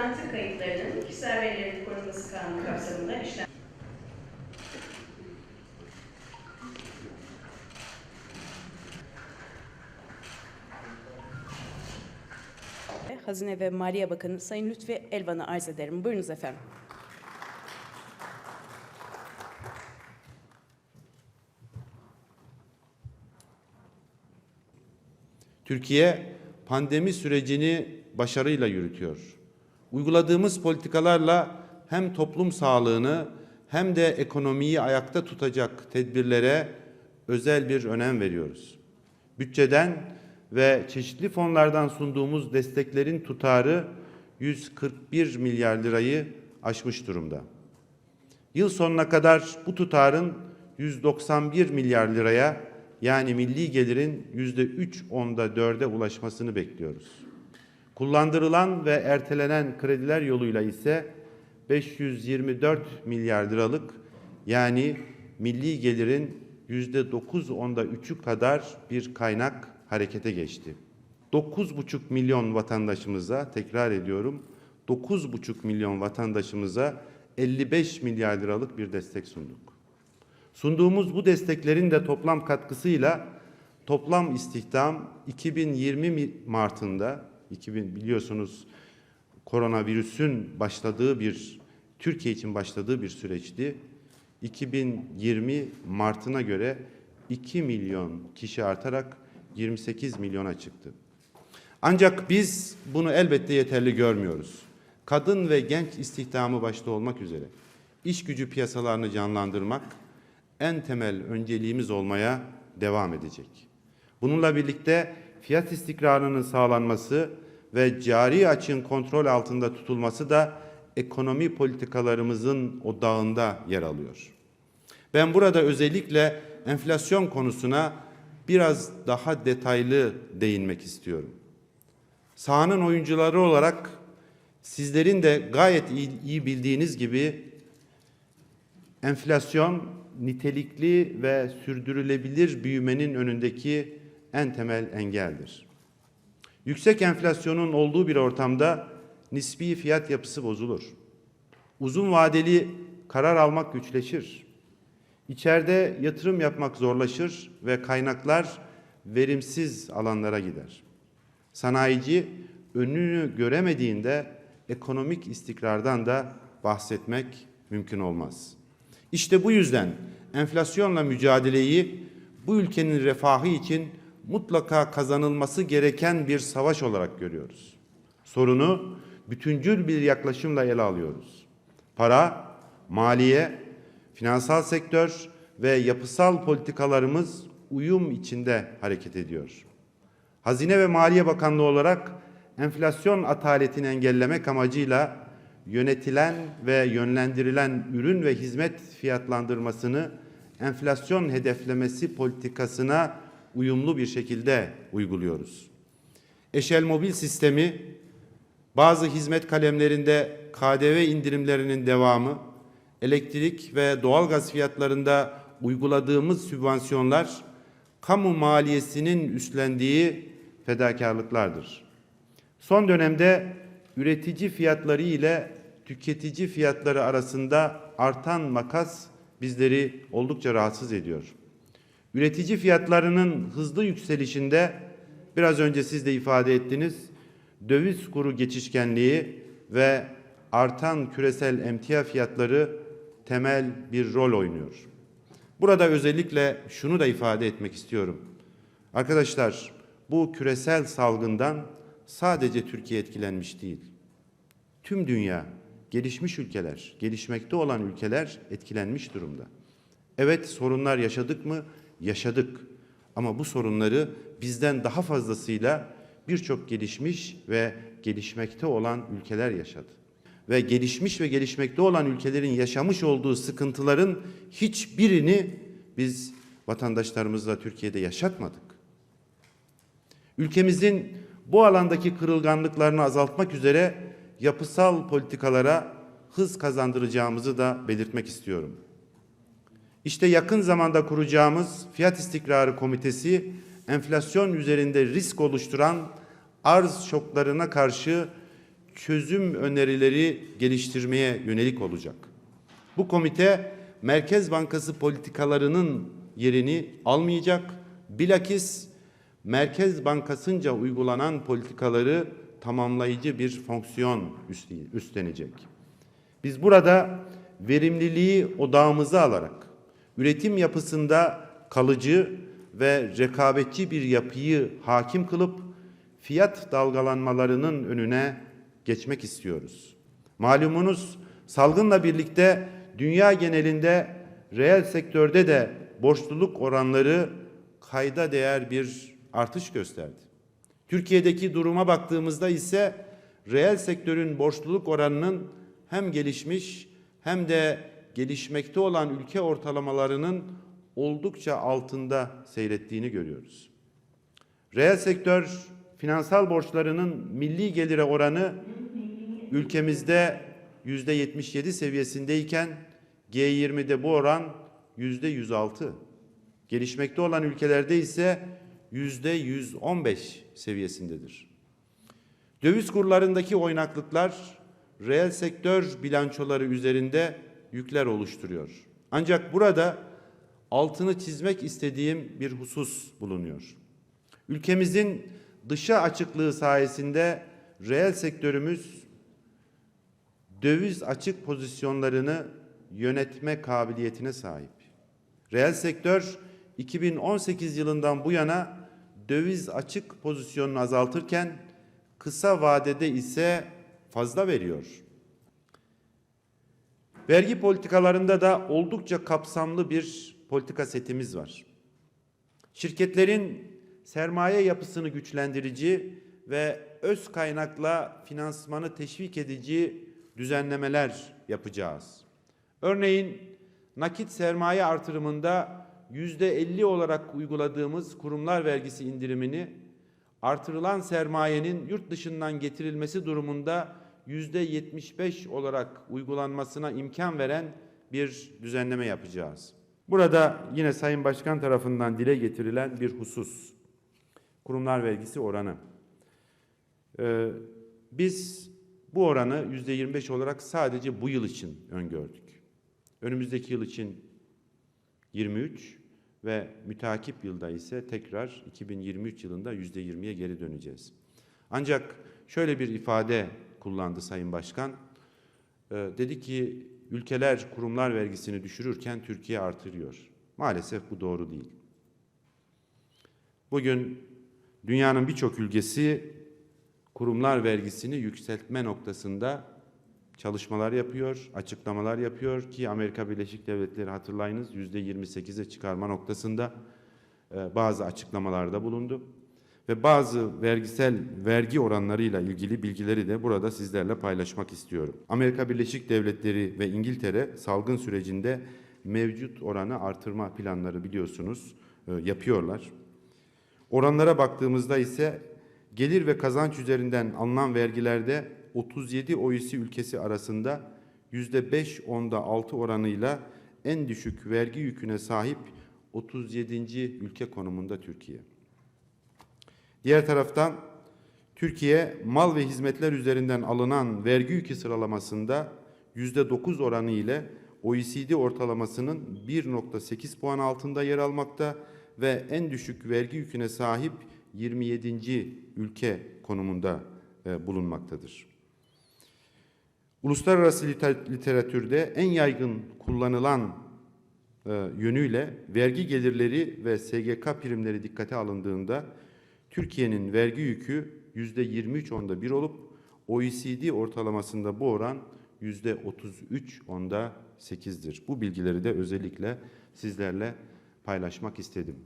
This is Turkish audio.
mantık kayıtlarının kişisel verilerin korunması kanunu kapsamında işlem Hazine ve Maliye Bakanı Sayın Lütfi Elvan'ı arz ederim. Buyurunuz efendim. Türkiye pandemi sürecini başarıyla yürütüyor. Uyguladığımız politikalarla hem toplum sağlığını hem de ekonomiyi ayakta tutacak tedbirlere özel bir önem veriyoruz. Bütçeden ve çeşitli fonlardan sunduğumuz desteklerin tutarı 141 milyar lirayı aşmış durumda. Yıl sonuna kadar bu tutarın 191 milyar liraya yani milli gelirin yüzde üç onda dörde ulaşmasını bekliyoruz. Kullandırılan ve ertelenen krediler yoluyla ise 524 milyar liralık yani milli gelirin yüzde dokuz onda üçü kadar bir kaynak harekete geçti. 9,5 milyon vatandaşımıza tekrar ediyorum 9,5 milyon vatandaşımıza 55 milyar liralık bir destek sunduk. Sunduğumuz bu desteklerin de toplam katkısıyla toplam istihdam 2020 mi- Mart'ında 2000 biliyorsunuz koronavirüsün başladığı bir Türkiye için başladığı bir süreçti. 2020 Mart'ına göre 2 milyon kişi artarak 28 milyona çıktı. Ancak biz bunu elbette yeterli görmüyoruz. Kadın ve genç istihdamı başta olmak üzere iş gücü piyasalarını canlandırmak en temel önceliğimiz olmaya devam edecek. Bununla birlikte fiyat istikrarının sağlanması ve cari açığın kontrol altında tutulması da ekonomi politikalarımızın odağında yer alıyor. Ben burada özellikle enflasyon konusuna biraz daha detaylı değinmek istiyorum. Sahanın oyuncuları olarak sizlerin de gayet iyi, iyi bildiğiniz gibi enflasyon nitelikli ve sürdürülebilir büyümenin önündeki en temel engeldir. Yüksek enflasyonun olduğu bir ortamda nispi fiyat yapısı bozulur. Uzun vadeli karar almak güçleşir. İçeride yatırım yapmak zorlaşır ve kaynaklar verimsiz alanlara gider. Sanayici önünü göremediğinde ekonomik istikrardan da bahsetmek mümkün olmaz. İşte bu yüzden enflasyonla mücadeleyi bu ülkenin refahı için mutlaka kazanılması gereken bir savaş olarak görüyoruz. Sorunu bütüncül bir yaklaşımla ele alıyoruz. Para, maliye, finansal sektör ve yapısal politikalarımız uyum içinde hareket ediyor. Hazine ve Maliye Bakanlığı olarak enflasyon ataletini engellemek amacıyla yönetilen ve yönlendirilen ürün ve hizmet fiyatlandırmasını enflasyon hedeflemesi politikasına uyumlu bir şekilde uyguluyoruz. Eşel mobil sistemi bazı hizmet kalemlerinde KDV indirimlerinin devamı, elektrik ve doğalgaz fiyatlarında uyguladığımız sübvansiyonlar kamu maliyesinin üstlendiği fedakarlıklardır. Son dönemde üretici fiyatları ile tüketici fiyatları arasında artan makas bizleri oldukça rahatsız ediyor. Üretici fiyatlarının hızlı yükselişinde biraz önce siz de ifade ettiniz. Döviz kuru geçişkenliği ve artan küresel emtia fiyatları temel bir rol oynuyor. Burada özellikle şunu da ifade etmek istiyorum. Arkadaşlar bu küresel salgından sadece Türkiye etkilenmiş değil. Tüm dünya, gelişmiş ülkeler, gelişmekte olan ülkeler etkilenmiş durumda. Evet sorunlar yaşadık mı? Yaşadık. Ama bu sorunları bizden daha fazlasıyla birçok gelişmiş ve gelişmekte olan ülkeler yaşadı. Ve gelişmiş ve gelişmekte olan ülkelerin yaşamış olduğu sıkıntıların hiçbirini biz vatandaşlarımızla Türkiye'de yaşatmadık. Ülkemizin bu alandaki kırılganlıklarını azaltmak üzere yapısal politikalara hız kazandıracağımızı da belirtmek istiyorum. İşte yakın zamanda kuracağımız Fiyat İstikrarı Komitesi enflasyon üzerinde risk oluşturan arz şoklarına karşı çözüm önerileri geliştirmeye yönelik olacak. Bu komite Merkez Bankası politikalarının yerini almayacak. Bilakis Merkez Bankası'nca uygulanan politikaları tamamlayıcı bir fonksiyon üstlenecek. Biz burada verimliliği odağımıza alarak üretim yapısında kalıcı ve rekabetçi bir yapıyı hakim kılıp fiyat dalgalanmalarının önüne geçmek istiyoruz. Malumunuz salgınla birlikte dünya genelinde reel sektörde de borçluluk oranları kayda değer bir artış gösterdi. Türkiye'deki duruma baktığımızda ise reel sektörün borçluluk oranının hem gelişmiş hem de gelişmekte olan ülke ortalamalarının oldukça altında seyrettiğini görüyoruz. Reel sektör finansal borçlarının milli gelire oranı ülkemizde yüzde 77 seviyesindeyken G20'de bu oran yüzde 106. Gelişmekte olan ülkelerde ise yüzde 115 seviyesindedir. Döviz kurlarındaki oynaklıklar reel sektör bilançoları üzerinde yükler oluşturuyor. Ancak burada altını çizmek istediğim bir husus bulunuyor. Ülkemizin dışa açıklığı sayesinde reel sektörümüz döviz açık pozisyonlarını yönetme kabiliyetine sahip. Reel sektör 2018 yılından bu yana döviz açık pozisyonunu azaltırken kısa vadede ise fazla veriyor. Vergi politikalarında da oldukça kapsamlı bir politika setimiz var. Şirketlerin sermaye yapısını güçlendirici ve öz kaynakla finansmanı teşvik edici düzenlemeler yapacağız. Örneğin nakit sermaye artırımında yüzde 50 olarak uyguladığımız kurumlar vergisi indirimini artırılan sermayenin yurt dışından getirilmesi durumunda yüzde 75 olarak uygulanmasına imkan veren bir düzenleme yapacağız. Burada yine Sayın Başkan tarafından dile getirilen bir husus. Kurumlar vergisi oranı. Ee, biz bu oranı yüzde 25 olarak sadece bu yıl için öngördük. Önümüzdeki yıl için 23 ve mütakip yılda ise tekrar 2023 yılında yüzde 20'ye geri döneceğiz. Ancak şöyle bir ifade kullandı Sayın Başkan. Ee, dedi ki ülkeler kurumlar vergisini düşürürken Türkiye artırıyor. Maalesef bu doğru değil. Bugün dünyanın birçok ülkesi kurumlar vergisini yükseltme noktasında çalışmalar yapıyor, açıklamalar yapıyor ki Amerika Birleşik Devletleri hatırlayınız yüzde 28'e çıkarma noktasında e, bazı açıklamalarda bulundu. Ve bazı vergisel vergi oranlarıyla ilgili bilgileri de burada sizlerle paylaşmak istiyorum. Amerika Birleşik Devletleri ve İngiltere salgın sürecinde mevcut oranı artırma planları biliyorsunuz e, yapıyorlar. Oranlara baktığımızda ise gelir ve kazanç üzerinden alınan vergilerde 37 OECD ülkesi arasında %5 onda 6 oranıyla en düşük vergi yüküne sahip 37. ülke konumunda Türkiye. Diğer taraftan Türkiye mal ve hizmetler üzerinden alınan vergi yükü sıralamasında %9 oranı ile OECD ortalamasının 1.8 puan altında yer almakta ve en düşük vergi yüküne sahip 27. ülke konumunda e, bulunmaktadır. Uluslararası literatürde en yaygın kullanılan e, yönüyle vergi gelirleri ve SGK primleri dikkate alındığında Türkiye'nin vergi yükü yüzde 23 onda bir olup OECD ortalamasında bu oran yüzde 33 onda 8'dir. Bu bilgileri de özellikle sizlerle paylaşmak istedim.